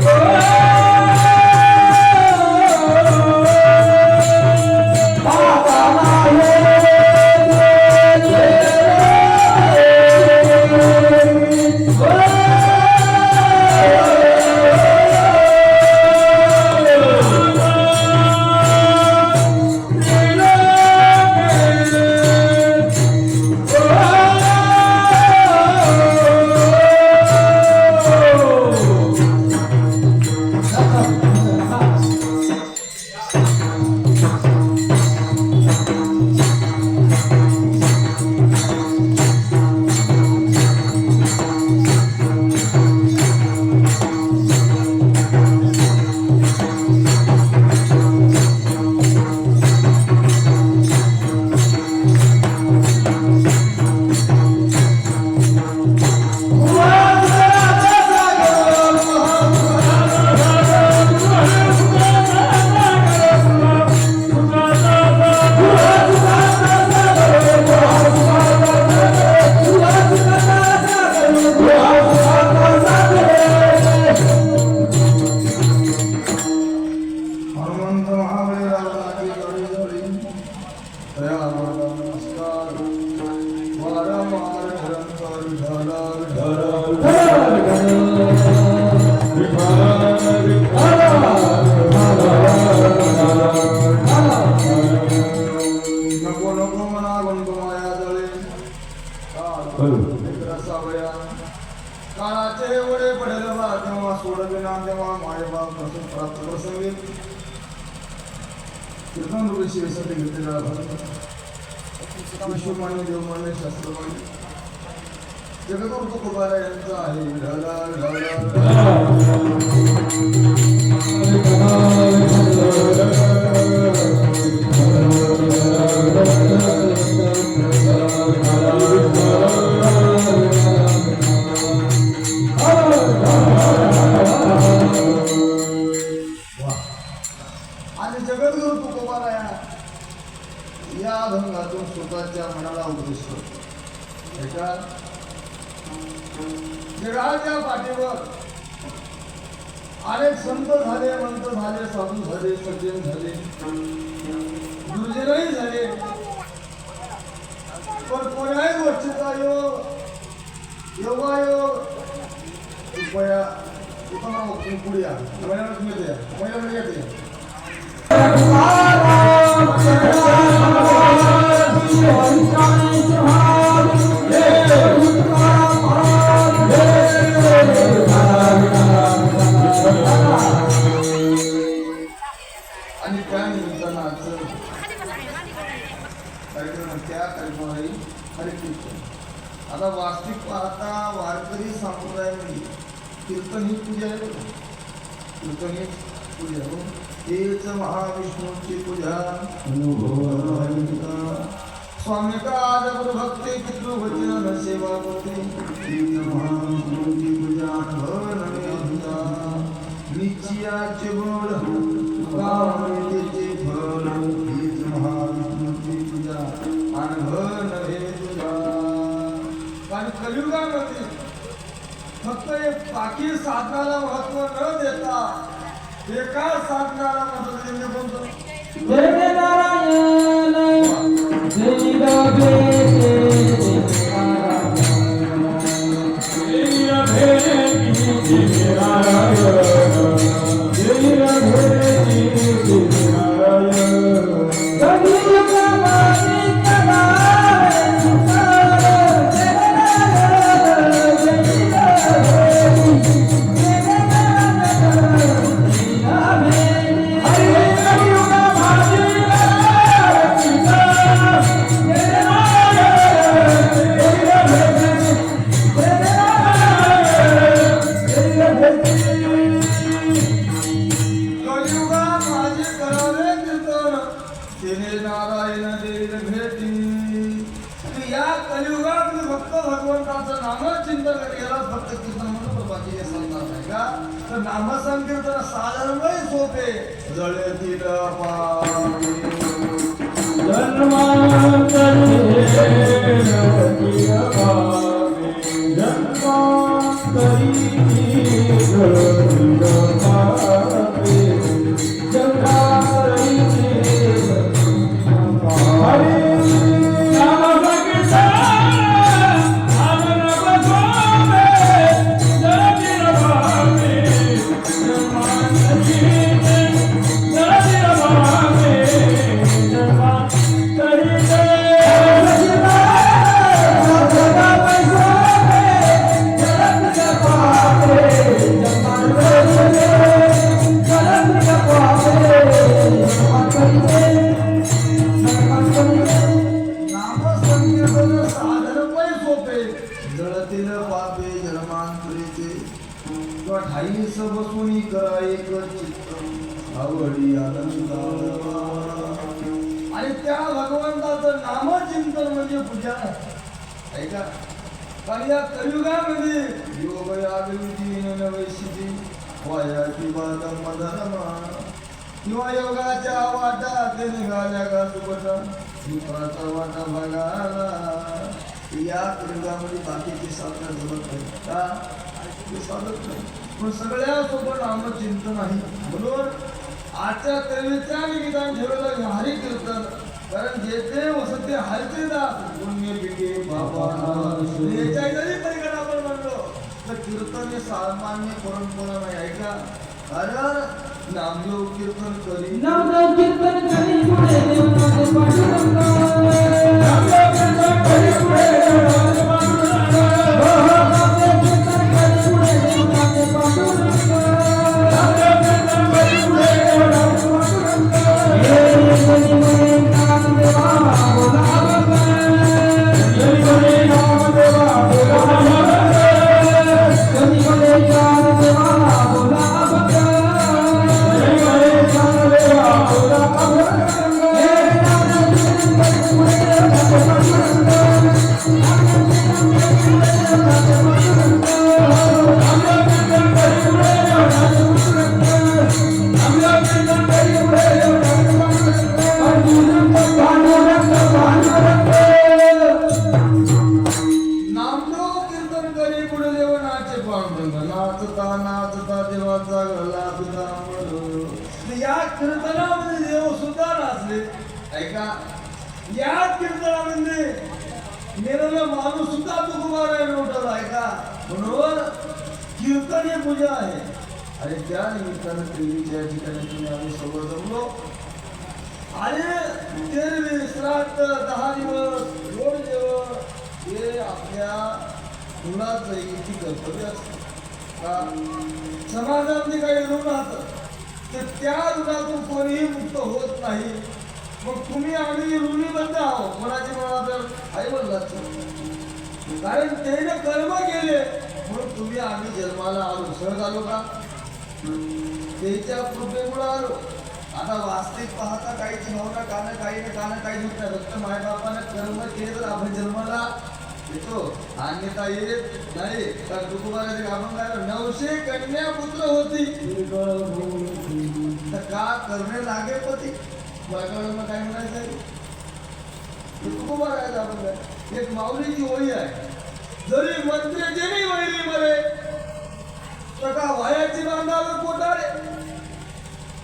Yeah. नको नको माया जळे काळाचे पडेल बा तेव्हा सोडविना तेव्हा मायबा प्रसन्न प्राप्त प्रसंगी कीर्तन रूपी शिवेसाठी घेतलेला विश्वमान्य देवमान्य शास्त्रमान्य यांचा आहे ढळा ढळा どうぞ。योग योगायोग कृपया उत्तम पुढे या महिला तुम्ही या येते आणि त्या निमित्तानं आजचं कार्यक्रम त्या कार्यक्रमालाही आता वास्तविक पाहता वारकरी संप्रदायामध्ये कीर्तन ही। पूजा आहे बघा. कीर्तन ही पूजा हो हेच महाविष्णूची पूजा। स्वामी का जबर भक्ती पितृवचन सेवा करते हेच महाविष्णूची पूजा भवन पूजा निश्चयाचे बळ कामतेचे फळ फक्त बाकी साधनाला महत्त्व न देता एका साधनाला महत्त्व देणे कोणतं जय नारायण जय కరుణే योग यागविधीन वैशिती वायाची धर्मा किंवा योगाच्या वाटात निघाल्या का सुपटा? विप्राचा वाटा बघाला या कलियुगामध्ये बाकीची साधना जमत नाही. का? ते साधत नाही. पण सगळ्या सोबत नामचिंतन आहे. म्हणून आजच्या कलेच्या निमित्ताने ठेवलं हरी कीर्तन कारण जेथे वसते हरते दास पुण्य पिके बाबा. याच्या जरी परिगण आपण म्हणलो तर कीर्तन हे सामान्य परंपरा नाही ऐका. अरे नामदेव कीर्तन करी नामदेव कीर्तन करी पुढे देवनाचे पांडुरंग. ऐका या कीर्तनामध्ये मेलेला माणूस सुद्धा तुकुमारायण आहे का? म्हणून कीर्तन हे पूजा आहे. आणि त्या निमित्तानं देवीच्या ठिकाणी तुम्ही आम्ही सोबत जमलो आणि तेरवी विश्रांत दहा दिवस दोन जेवण हे आपल्या मुलाचं इथे कर्तव्य असतं. का? समाजातले काही ऋण राहतं तर त्या ऋणातून कोणीही मुक्त होत नाही. मग तुम्ही आम्ही ऋणीबद्ध आहोत कोणाची म्हणा तर आई वडिलाचं कारण त्याने कर्म केले म्हणून तुम्ही आम्ही जन्माला आलो. सहज आलो का? त्याच्या कृपेमुळे आलो. आता वास्तविक पाहता काहीची भावना कानं काही ना कानं काही होत नाही. फक्त मायबापानं कर्म केले तर आपण जन्माला येतो. अन्यथा येत नाही. तर तुकोबाराचे आपण काय नवशे कन्या पुत्र होती तर का करणे लागे पती? बायकाला काय म्हणायचं? खूप राहायचं आपण काय? एक माऊलीची होळी आहे. जरी मंत्री जेनी वैरी मरे तका वायाची बांधावर कोटारे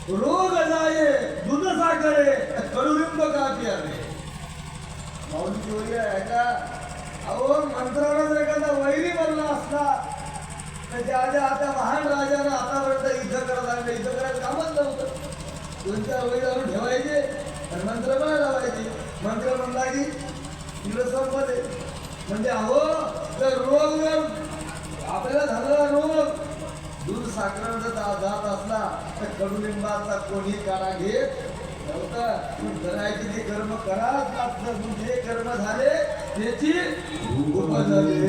रोग जाये दूध साखरे कडुलिंब का प्यारे माऊलीची वैरी आहे का? अहो मंत्राला जर एखादा वैरी बनला असता तर ज्या आता महान राजानं आतापर्यंत युद्ध करत आणलं युद्ध करायला कामच नव्हतं. दोन चार आणून ठेवायचे आणि मंत्र पण लावायचे. मंत्र म्हणला की तिला संपले म्हणजे अहो जर रोग आपल्याला झालेला रोग दूध साखरांचा दा- जात असला तर कडुलिंबाचा कोणी काढा घेत करायची ते कर्म मग जे कर्म झाले त्याची उपजले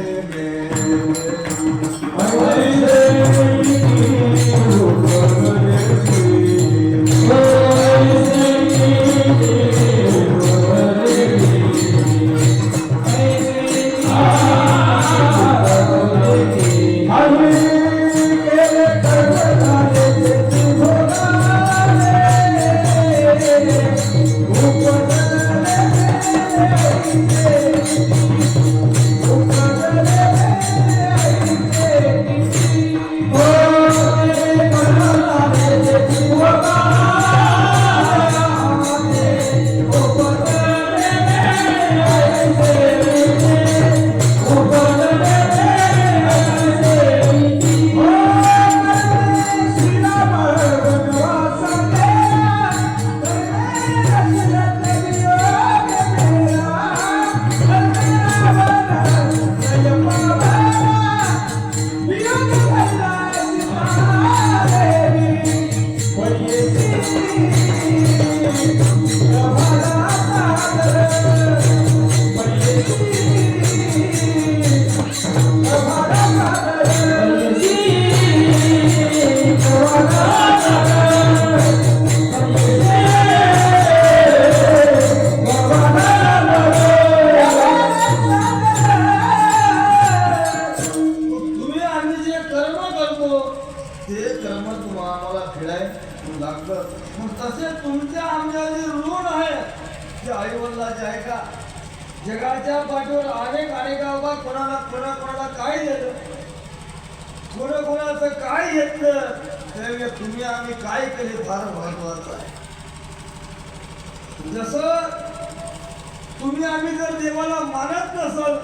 तुम्ही आम्ही जर देवाला मानत नसाल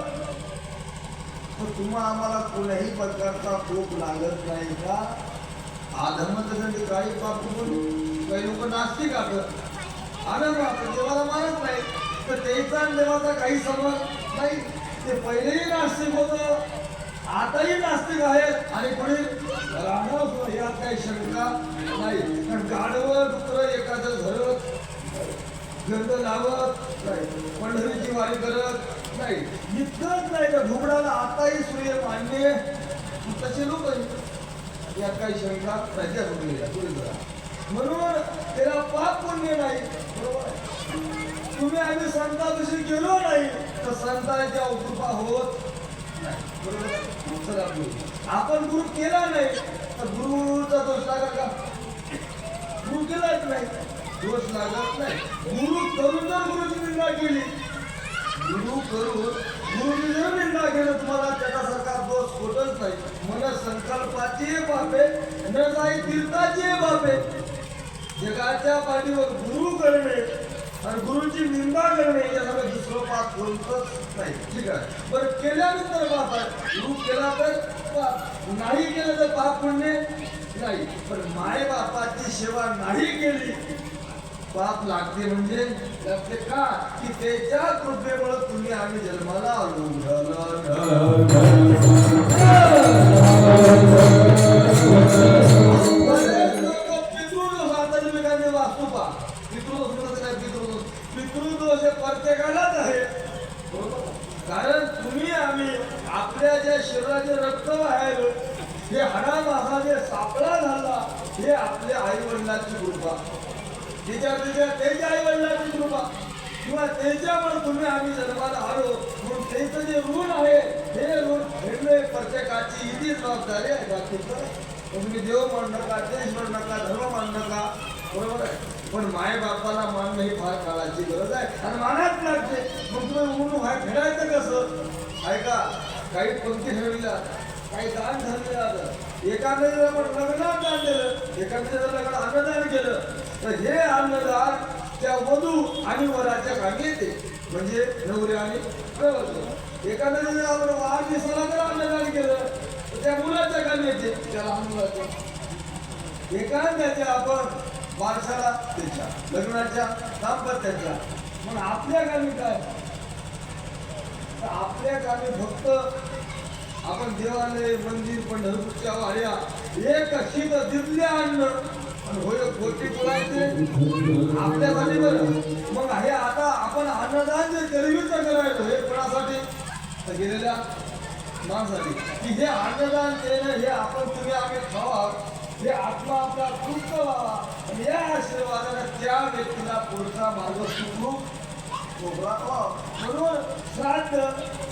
तर तुम्हा आम्हाला कोणाही प्रकारचा खूप लागत नाही का? आधर्मदंड काही पाप काही लोक नास्तिक असत आनंद आपण देवाला मानत नाही. तर त्याचा आणि देवाचा काही संबंध नाही. ते पहिलेही नास्तिक होतं आताही नास्तिक आहेत. आणि पुढे राहणार यात काही शंका नाही. कारण गाडवं दुसरं एखादं झरत गंध लावत नाही पंढरीची वारी करत नाही. इतकंच नाही तर घुबडाला आताही सूर्य मानले तसे लोक आहेत यात काही शंका प्रजा होती पुढे जरा. म्हणून त्याला पाप पुण्य नाही. बरोबर तुम्ही आम्ही संतापाशी गेलो नाही तर संतांच्या कृपा होत नाही. बरोबर आपण गुरु केला नाही तर गुरुचा दोष लागला का? गुरु केलाच नाही. दोष लागत नाही. गुरु करून जर गुरुची निंदा केली. गुरु करून गुरुची जर निंदा केलं तुम्हाला त्याच्यासारखा दोष होतच नाही. मन संकल्पाची बापे न जाई तीर्थाची बापे जगाच्या पाठीवर गुरु करणे आणि गुरुची निंदा करणे यासारखं दुसरं पाप कोणतंच नाही. ठीक आहे? बरं केल्यानंतर पाप आहे. गुरु केला तर पाप. नाही केलं तर पाप पुण्य नाही. पण माय बापाची सेवा नाही केली. पाप लागते म्हणजे लागते का? की त्याच्या कृपेमुळे तुम्ही आम्ही जन्माला आलो बरेच लोकं पितृदोष आता तुम्ही काय ते वास्तू पहा पितृदोष म्हणजे काय पितृदोष पितृदोष हे प्रत्येकालाच आहे बरोबर? कारण तुम्ही आम्ही आपल्या ज्या शरीराचे रक्त बाहेर हे हाडामासा जे सापळा झाला हे आपल्या आई वडिलांची कृपा तिच्या तिच्या त्याच्या आई वडिलांची कृपा किंवा त्याच्यामुळे तुम्ही आम्ही जन्माला आलो म्हणून त्याचं जे ऋण आहे हे ऋण फेडणे प्रत्येकाची इथे जबाबदारी आहे बाकीचं तुम्ही देव मान नका देश मान नका धर्म मान नका बरोबर आहे पण माय बापाला मान ही फार काळाची गरज आहे. आणि मानाच लागते मग तुम्ही ऊन व्हाय फेडायचं कसं? ऐका काही पंक्ती ठरविल्या काही दान ठरलेलं आलं एखाद्याला आपण लग्नात दान दिलं जर लग्न अन्नदान केलं तर हे अन्नदान त्या वधू आणि वराच्या कामी येते. म्हणजे नवरी आणि प्रवर्तक जर आपण वाद दिसला तर अन्नदान केलं तर त्या मुलाच्या कामी येते त्याला अन्नदान एखाद्याच्या आपण वारशाला त्याच्या लग्नाच्या दाम्पत्याच्या. मग आपल्या गावी काय? तर आपल्या गावी फक्त आपण देवालय मंदिर पंढरपूरच्या वाड्या एक शीत दिसले अन्न. होय खोटी बोलायचे? आपल्यासाठी बरं. मग हे आता आपण अन्नदान जे गरिबीचं करायचं हे कोणासाठी? तर गेलेल्या माणसाठी की हे अन्नदान देणं हे आपण तुम्ही आम्ही खावा हे आत्मा आपला तृप्त व्हावा. या आशीर्वादाने त्या व्यक्तीला पुढचा मार्ग सुखरूप मोकळा व्हावा. म्हणून श्राद्ध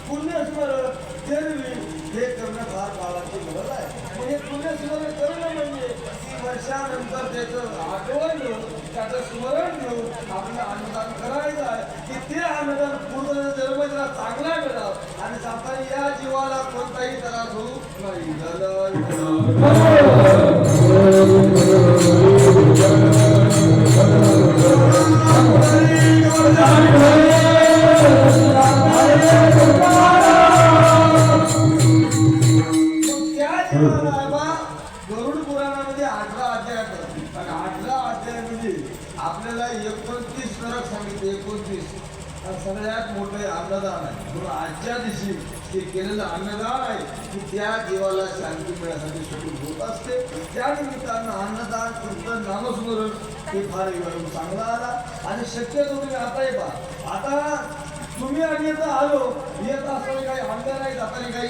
पुण्यस्मरण देणगी हे करणं फार काळाची गरज आहे. म्हणजे पुण्यस्मरण करणं म्हणजे तीन वर्षानंतर त्याचं आठवण घेऊन त्याचं स्मरण घेऊन आपलं अन्नदान करायचं आहे. की ते अन्नदान पूर्ण जन्म त्याला चांगला मिळावं. आणि सांगताना या जीवाला कोणताही त्रास होऊ नाही. गरुड आपल्याला एकोणतीस नरक सांगितले एकोणतीस. सगळ्यात मोठं अन्नदान आहे. आजच्या दिवशी ते केलेलं अन्नदान आहे की त्या जीवाला शांती मिळण्यासाठी सुरू होत असते. त्या निमित्तानं अन्नदान कीर्तन नामस्मरण हे फार एकदम चांगला आला. आणि शक्यतो तुम्ही आता पहा आता तुम्ही आणि येता आलो येत असताना काही अंग नाही जाताना काही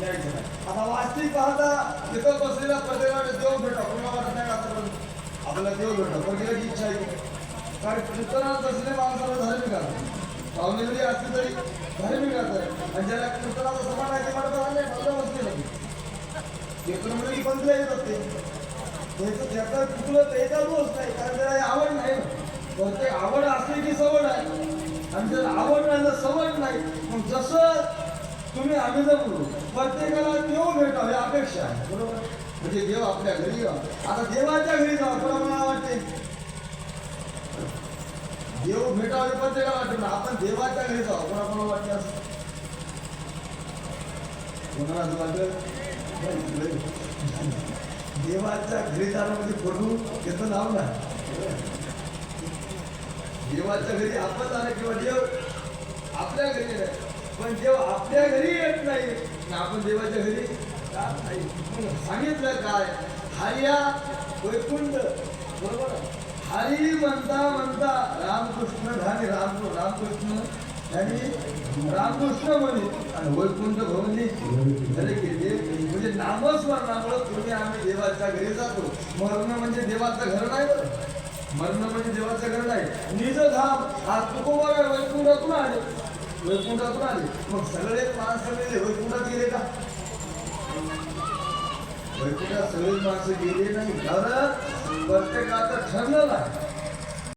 नाही. आता वास्तविक पाहता तिथं बसलेला प्रत्येकाने देव भेटा कोणाला वाटत नाही का आतापर्यंत आपल्याला देव भेटा पण इच्छा आहे. कारण कीर्तनात बसले माणसाला धार्मिक का पाहुणे जरी असली तरी धार्मिक असतात आणि ज्याला कीर्तनाचा समान आहे ते नाही मला बसले नाही पेपरमध्ये बंदला येत असते त्याचं त्याचा चुकलं त्याचा दोष नाही कारण त्याला आवड नाही. ना ते आवड असली की सवड आहे. आणि जर आवड नाही तर सवड नाही मग जसं तुम्ही आम्ही जर बोलू प्रत्येकाला देव भेटावं ही अपेक्षा आहे. बरोबर? म्हणजे देव आपल्या घरी आता देवाच्या घरी जावं कोणा मला वाटते देव भेटावे प्रत्येकाला वाटत ना आपण देवाच्या घरी जाऊ. कोणा कोणाला वाटते असं कोणाला असं वाटत? देवाच्या घरी जाणं म्हणजे फोटो त्याचं नाव ना देवाच्या घरी आपण जाणं किंवा देव आपल्या घरी नाही पण देव आपल्या घरी येत नाही. आणि आपण देवाच्या घरी जात नाही. सांगितलं काय? हा या वैकुंठ हरी म्हणता म्हणता रामकृष्ण झाले राम रामकृष्ण आणि रामकृष्ण म्हणे आणि वैकुंठ भवनी झाले गेले म्हणजे नामस्मरणामुळे तुम्ही आम्ही देवाच्या घरी जातो. मरण म्हणजे देवाचं घर नाही बरं. मरण म्हणजे देवाचं घर नाही. निज धाम हा तुकोबर वैकुंठातून आले. वैकुंठातून आले. मग सगळे माणसं गेले वैकुंठात गेले का? वैकुंठात सगळे माणसं गेले नाही. कारण प्रत्येकाचं ठरलेलं आहे.